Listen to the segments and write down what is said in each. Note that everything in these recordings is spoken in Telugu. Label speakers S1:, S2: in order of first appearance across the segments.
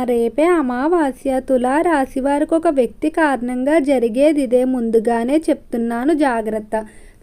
S1: రేపే అమావాస్య తులా రాశి వారికి ఒక వ్యక్తి కారణంగా జరిగేది ఇదే ముందుగానే చెప్తున్నాను జాగ్రత్త.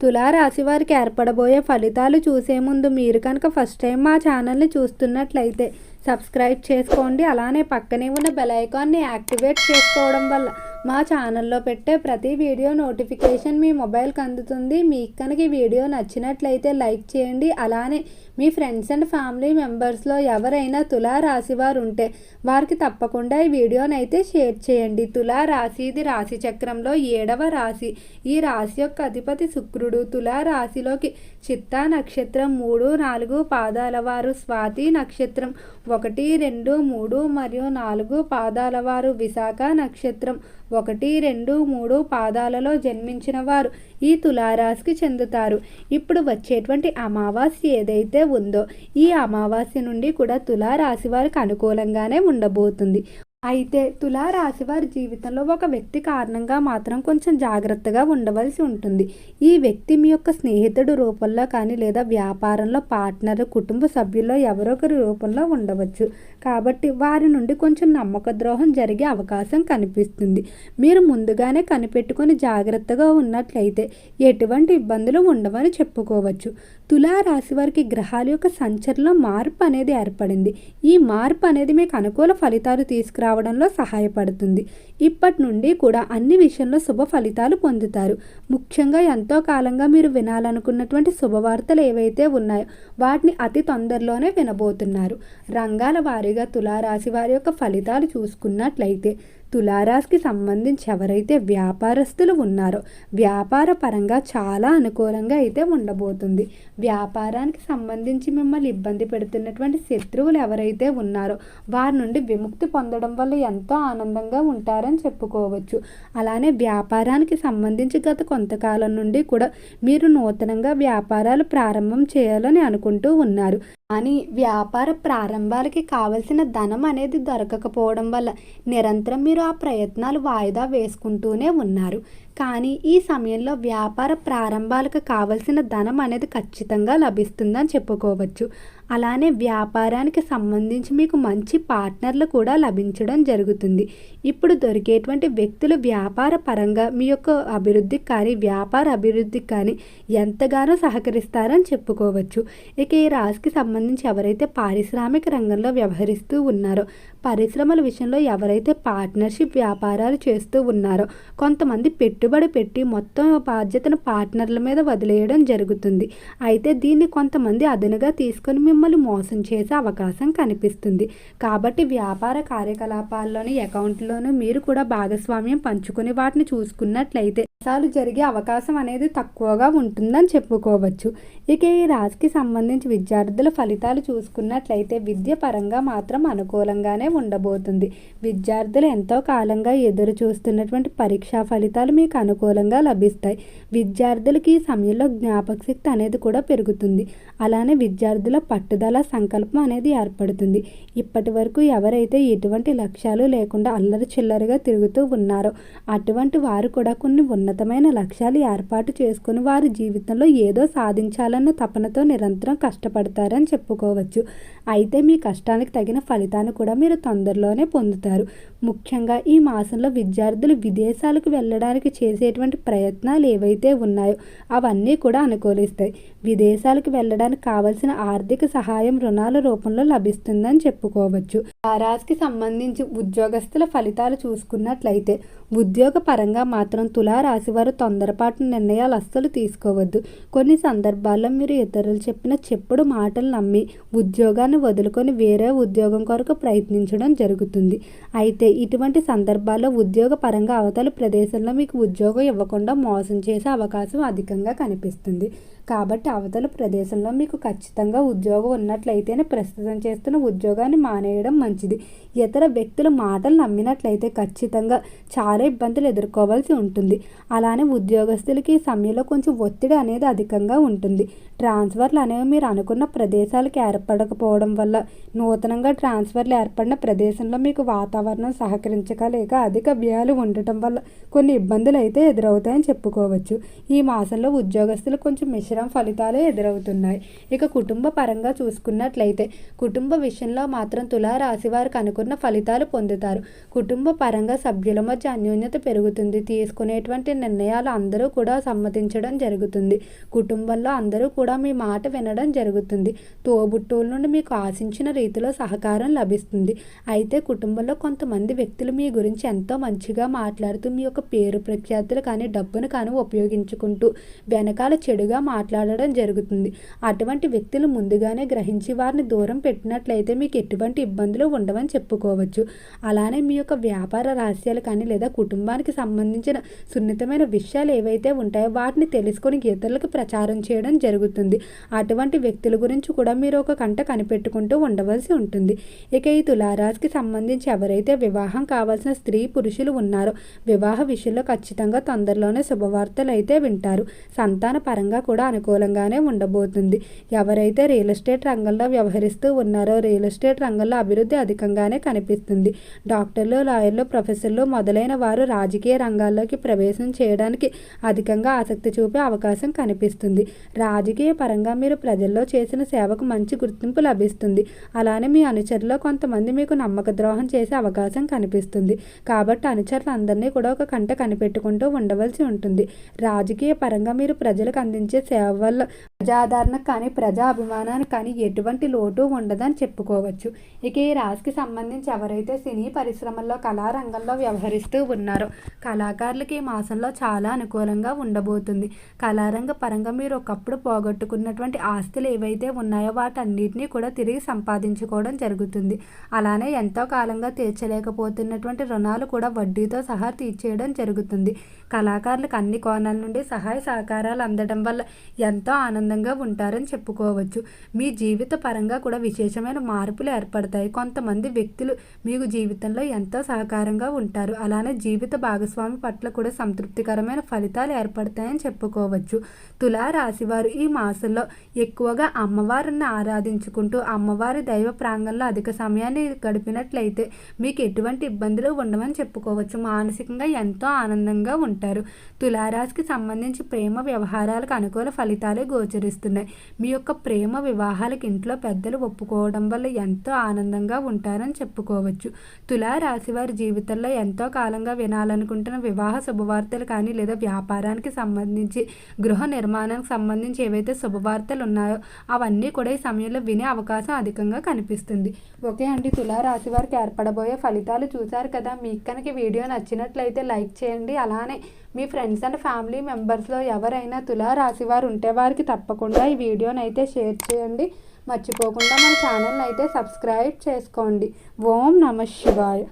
S1: తులా రాశి వారికి ఏర్పడబోయే ఫలితాలు చూసే ముందు మీరు కనుక ఫస్ట్ టైం మా ఛానల్ని చూస్తున్నట్లయితే సబ్స్క్రైబ్ చేసుకోండి. అలానే పక్కనే ఉన్న బెల్ ఐకాన్ని యాక్టివేట్ చేసుకోవడం వల్ల మా ఛానల్లో పెట్టే ప్రతి వీడియో నోటిఫికేషన్ మీ మొబైల్కి అందుతుంది. మీకు కనుక ఈ వీడియో నచ్చినట్లయితే లైక్ చేయండి. అలానే మీ ఫ్రెండ్స్ అండ్ ఫ్యామిలీ మెంబర్స్లో ఎవరైనా తులా రాశి వారు ఉంటే వారికి తప్పకుండా ఈ వీడియోని అయితే షేర్ చేయండి. తులా రాశి ఇది రాశి చక్రంలో ఏడవ రాశి. ఈ రాశి యొక్క అధిపతి శుక్రుడు. తులా రాశిలోకి చిత్తా నక్షత్రం మూడు నాలుగు పాదాల వారు. స్వాతి నక్షత్రం ఒకటి రెండు మూడు మరియు నాలుగు పాదాల వారు. విశాఖ నక్షత్రం ఒకటి రెండు మూడు పాదాలలో జన్మించిన వారు ఈ తులారాశికి చెందుతారు. ఇప్పుడు వచ్చేటువంటి అమావాస్య ఏదైతే ఉందో ఈ అమావాస్య నుండి కూడా తులారాశి వారికి అనుకూలంగానే ఉండబోతుంది. అయితే తులారాశి వారి జీవితంలో ఒక వ్యక్తి కారణంగా మాత్రం కొంచెం జాగ్రత్తగా ఉండవలసి ఉంటుంది. ఈ వ్యక్తి మీ యొక్క స్నేహితుడు రూపంలో కానీ లేదా వ్యాపారంలో పార్ట్నర్ కుటుంబ సభ్యుల్లో ఎవరొకరి రూపంలో ఉండవచ్చు. కాబట్టి వారి నుండి కొంచెం నమ్మక ద్రోహం జరిగే అవకాశం కనిపిస్తుంది. మీరు ముందుగానే కనిపెట్టుకొని జాగ్రత్తగా ఉన్నట్లయితే ఎటువంటి ఇబ్బందులు ఉండవని చెప్పుకోవచ్చు. తులారాశి వారికి గ్రహాల యొక్క సంచలనం మార్పు అనేది ఏర్పడింది. ఈ మార్పు అనేది మీకు అనుకూల ఫలితాలు తీసుకురావడంలో సహాయపడుతుంది. ఇప్పటి నుండి కూడా అన్ని విషయంలో శుభ ఫలితాలు పొందుతారు. ముఖ్యంగా ఎంతో కాలంగా మీరు వినాలనుకున్నటువంటి శుభవార్తలు ఏవైతే ఉన్నాయో వాటిని అతి తొందరలోనే వినబోతున్నారు. రంగాల వారి వారీగా తులారాశి వారి యొక్క ఫలితాలు చూసుకున్నట్లయితే తులారాశికి సంబంధించి ఎవరైతే వ్యాపారస్తులు ఉన్నారో వ్యాపార పరంగా చాలా అనుకూలంగా అయితే ఉండబోతుంది. వ్యాపారానికి సంబంధించి మిమ్మల్ని ఇబ్బంది పెడుతున్నటువంటి శత్రువులు ఎవరైతే ఉన్నారో వారి నుండి విముక్తి పొందడం వల్ల ఎంతో ఆనందంగా ఉంటారని చెప్పుకోవచ్చు. అలానే వ్యాపారానికి సంబంధించి గత కొంతకాలం నుండి కూడా మీరు నూతనంగా వ్యాపారాలు ప్రారంభం చేయాలని అనుకుంటూ ఉన్నారు. కానీ వ్యాపార ప్రారంభాలకి కావలసిన ధనం అనేది దొరకకపోవడం వల్ల నిరంతరం మీరు ఆ ప్రయత్నాలు వాయిదా వేసుకుంటూనే ఉన్నారు. కానీ ఈ సమయంలో వ్యాపార ప్రారంభాలకు కావలసిన ధనం అనేది ఖచ్చితంగా లభిస్తుందని చెప్పుకోవచ్చు. అలానే వ్యాపారానికి సంబంధించి మీకు మంచి పార్ట్నర్లు కూడా లభించడం జరుగుతుంది. ఇప్పుడు దొరికేటువంటి వ్యక్తులు వ్యాపార పరంగా మీ యొక్క అభివృద్ధికి కానీ వ్యాపార అభివృద్ధికి కానీ ఎంతగానో సహకరిస్తారని చెప్పుకోవచ్చు. ఇక ఈ రాశికి సంబంధించి ఎవరైతే పారిశ్రామిక రంగంలో వ్యవహరిస్తూ ఉన్నారో పరిశ్రమల విషయంలో ఎవరైతే పార్ట్నర్షిప్ వ్యాపారాలు చేస్తూ ఉన్నారో కొంతమంది పెట్టుబడి పెట్టి మొత్తం బాధ్యతను పార్ట్నర్ల మీద వదిలేయడం జరుగుతుంది. అయితే దీన్ని కొంతమంది అదనుగా తీసుకొని మిమ్మల్ని మోసం చేసే అవకాశం కనిపిస్తుంది. కాబట్టి వ్యాపార కార్యకలాపాల్లోని అకౌంట్లోనూ మీరు కూడా భాగస్వామ్యం పంచుకుని వాటిని చూసుకున్నట్లయితే మోసాలు జరిగే అవకాశం అనేది తక్కువగా ఉంటుందని చెప్పుకోవచ్చు. ఇక ఈ రాశికి సంబంధించి విద్యార్థుల ఫలితాలు చూసుకున్నట్లయితే విద్య పరంగా మాత్రం అనుకూలంగానే ఉండబోతుంది. విద్యార్థులు ఎంతో కాలంగా ఎదురు చూస్తున్నటువంటి పరీక్షా ఫలితాలు మీకు అనుకూలంగా లభిస్తాయి. విద్యార్థులకి ఈ సమయంలో జ్ఞాపక శక్తి అనేది కూడా పెరుగుతుంది. అలానే విద్యార్థుల పట్టుదల సంకల్పం అనేది ఏర్పడుతుంది. ఇప్పటి వరకు ఎవరైతే ఎటువంటి లక్ష్యాలు లేకుండా అల్లరి చిల్లరగా తిరుగుతూ ఉన్నారో అటువంటి వారు కూడా కొన్ని ఉన్నతమైన లక్ష్యాలు ఏర్పాటు చేసుకుని వారి జీవితంలో ఏదో సాధించాలన్న తపనతో నిరంతరం కష్టపడతారని చెప్పుకోవచ్చు. అయితే మీ కష్టానికి తగిన ఫలితాన్ని కూడా మీరు తొందరలోనే పొందుతారు. ముఖ్యంగా ఈ మాసంలో విద్యార్థులు విదేశాలకు వెళ్ళడానికి చేసేటువంటి ప్రయత్నాలు ఏవైతే ఉన్నాయో అవన్నీ కూడా అనుకూలిస్తాయి. విదేశాలకు వెళ్ళడానికి కావలసిన ఆర్థిక సహాయం రుణాల రూపంలో లభిస్తుందని చెప్పుకోవచ్చు. ఆ రాశికి సంబంధించి ఉద్యోగస్తుల ఫలితాలు చూసుకున్నట్లయితే ఉద్యోగ పరంగా మాత్రం తులారాశి రాశివారు తొందరపాటు నిర్ణయాలు అస్సలు తీసుకోవద్దు. కొన్ని సందర్భాల్లో మీరు ఇతరులు చెప్పిన చెప్పుడు మాటలు నమ్మి ఉద్యోగాన్ని వదులుకొని వేరే ఉద్యోగం కొరకు ప్రయత్నించడం జరుగుతుంది. అయితే ఇటువంటి సందర్భాల్లో ఉద్యోగ పరంగా అవతల ప్రదేశంలో మీకు ఉద్యోగం ఇవ్వకుండా మోసం చేసే అవకాశం అధికంగా కనిపిస్తుంది. కాబట్టి అవతల ప్రదేశంలో మీకు ఖచ్చితంగా ఉద్యోగం ఉన్నట్లయితేనే ప్రస్తుతం చేస్తున్న ఉద్యోగాన్ని మానేయడం మంచిది. ఇతర వ్యక్తుల మాటలు నమ్మినట్లయితే ఖచ్చితంగా చాలా ఇబ్బందులు ఎదుర్కోవాల్సి ఉంటుంది. అలానే ఉద్యోగస్తులకి ఈ సమయంలో కొంచెం ఒత్తిడి అనేది అధికంగా ఉంటుంది. ట్రాన్స్ఫర్లు అనేవి మీరు అనుకున్న ప్రదేశాలకు ఏర్పడకపోవడం వల్ల నూతనంగా ట్రాన్స్ఫర్లు ఏర్పడిన ప్రదేశంలో మీకు వాతావరణం సహకరించక లేక అధిక వ్యయాలు ఉండటం వల్ల కొన్ని ఇబ్బందులు అయితే ఎదురవుతాయని చెప్పుకోవచ్చు. ఈ మాసంలో ఉద్యోగస్తులు కొంచెం మిశ్రమ ఫలితాలే ఎదురవుతున్నాయి. ఇక కుటుంబ పరంగా చూసుకున్నట్లయితే కుటుంబ విషయంలో మాత్రం తులారాశి వారికి అనుకున్న ఫలితాలు పొందుతారు. కుటుంబ పరంగా సభ్యుల మధ్య అన్యోన్యత పెరుగుతుంది. తీసుకునేటువంటి నిర్ణయాలు అందరూ కూడా సమ్మతించడం జరుగుతుంది. కుటుంబంలో అందరూ కూడా మీ మాట వినడం జరుగుతుంది. తోబుట్టువుల నుండి మీకు ఆశించిన రీతిలో సహకారం లభిస్తుంది. అయితే కుటుంబంలో కొంతమంది వ్యక్తులు మీ గురించి ఎంతో మంచిగా మాట్లాడుతూ మీ యొక్క పేరు ప్రఖ్యాతులు కానీ డబ్బును కానీ ఉపయోగించుకుంటూ వెనకాల చెడుగా మాట్లాడడం జరుగుతుంది. అటువంటి వ్యక్తులు ముందుగానే గ్రహించి వారిని దూరం పెట్టినట్లయితే మీకు ఎటువంటి ఇబ్బందులు ఉండవని చెప్పుకోవచ్చు. అలానే మీ యొక్క వ్యాపార రహస్యాలు కానీ లేదా కుటుంబానికి సంబంధించిన సున్నితమైన విషయాలు ఏవైతే ఉంటాయో వాటిని తెలుసుకొని ఇతరులకు ప్రచారం చేయడం జరుగుతుంది. అటువంటి వ్యక్తుల గురించి కూడా మీరు ఒక కంట కనిపెట్టుకుంటూ ఉండవలసి ఉంటుంది. ఇక ఈ తులారాశికి సంబంధించి ఎవరైతే వివాహం కావాల్సిన స్త్రీ పురుషులు ఉన్నారో వివాహ విషయంలో ఖచ్చితంగా తొందరలోనే శుభవార్తలు అయితే వింటారు. సంతాన పరంగా కూడా అనుకూలంగానే ఉండబోతుంది. ఎవరైతే రియల్ ఎస్టేట్ రంగంలో వ్యవహరిస్తూ ఉన్నారో రియల్ ఎస్టేట్ రంగంలో అభివృద్ధి అధికంగానే కనిపిస్తుంది. డాక్టర్లు లాయర్లు ప్రొఫెసర్లు మొదలైన వారు రాజకీయ రంగాల్లోకి ప్రవేశం చేయడానికి అధికంగా ఆసక్తి చూపే అవకాశం కనిపిస్తుంది. రాజకీయ పరంగా మీరు ప్రజల్లో చేసిన సేవకు మంచి గుర్తింపు లభిస్తుంది. అలానే మీ అనుచరులో కొంతమంది మీకు నమ్మక ద్రోహం చేసే అవకాశం కనిపిస్తుంది. కాబట్టి అనుచరులందరినీ కూడా ఒక కంట కనిపెట్టుకుంటూ ఉండవలసి ఉంటుంది. రాజకీయ పరంగా మీరు ప్రజలకు అందించే సేవ ప్రజాదరణ ప్రజాదరణకు కానీ ప్రజా అభిమానానికి కానీ ఎటువంటి లోటు ఉండదని చెప్పుకోవచ్చు. ఇక ఈ రాశికి సంబంధించి ఎవరైతే సినీ పరిశ్రమల్లో కళారంగంలో వ్యవహరిస్తూ ఉన్నారో కళాకారులకి ఈ మాసంలో చాలా అనుకూలంగా ఉండబోతుంది. కళారంగ పరంగా మీరు ఒకప్పుడు పోగొట్టుకున్నటువంటి ఆస్తులు ఏవైతే ఉన్నాయో వాటన్నిటినీ కూడా తిరిగి సంపాదించుకోవడం జరుగుతుంది. అలానే ఎంతో కాలంగా తీర్చలేకపోతున్నటువంటి రుణాలు కూడా వడ్డీతో సహా తీర్చేయడం జరుగుతుంది. కళాకారులకు అన్ని కోణాల నుండి సహాయ సహకారాలు అందడం వల్ల ఎంతో ఆనందం ఆనందంగా ఉంటారని చెప్పుకోవచ్చు. మీ జీవిత పరంగా కూడా విశేషమైన మార్పులు ఏర్పడతాయి. కొంతమంది వ్యక్తులు మీకు జీవితంలో ఎంతో సహకారంగా ఉంటారు. అలానే జీవిత భాగస్వామి పట్ల కూడా సంతృప్తికరమైన ఫలితాలు ఏర్పడతాయని చెప్పుకోవచ్చు. తులా రాశివారు ఈ మాసంలో ఎక్కువగా అమ్మవారిని ఆరాధించుకుంటూ అమ్మవారి దైవ ప్రాంగంలో అధిక సమయాన్ని గడిపినట్లయితే మీకు ఎటువంటి ఇబ్బందులు ఉండవని చెప్పుకోవచ్చు. మానసికంగా ఎంతో ఆనందంగా ఉంటారు. తులారాశికి సంబంధించి ప్రేమ వ్యవహారాలకు అనుకూల ఫలితాలే గోచరిస్తున్నాయి మీ యొక్క ప్రేమ వివాహాలకు ఇంట్లో పెద్దలు ఒప్పుకోవడం వల్ల ఎంతో ఆనందంగా ఉంటారని చెప్పుకోవచ్చు. తులారాశి వారి జీవితంలో ఎంతో కాలంగా వినాలనుకుంటున్న వివాహ శుభవార్తలు కానీ లేదా వ్యాపారానికి సంబంధించి గృహ నిర్మాణానికి సంబంధించి ఏవైతే శుభవార్తలు ఉన్నాయో అవన్నీ కూడా ఈ సమయంలో వినే అవకాశం అధికంగా కనిపిస్తుంది. ఓకే అండి తులారాశి వారికి ఏర్పడబోయే ఫలితాలు చూశారు కదా? మీకు కనుక వీడియో నచ్చినట్లయితే లైక్ చేయండి. అలానే మీ ఫ్రెండ్స్ అండ్ ఫ్యామిలీ మెంబర్స్లో ఎవరైనా తులారాశి వారు ఉంటే వారికి తప్పకుండా ఈ వీడియోని అయితే షేర్ చేయండి. మర్చిపోకుండా మన ఛానల్ని అయితే సబ్స్క్రైబ్ చేసుకోండి. ఓం నమ శివాయ.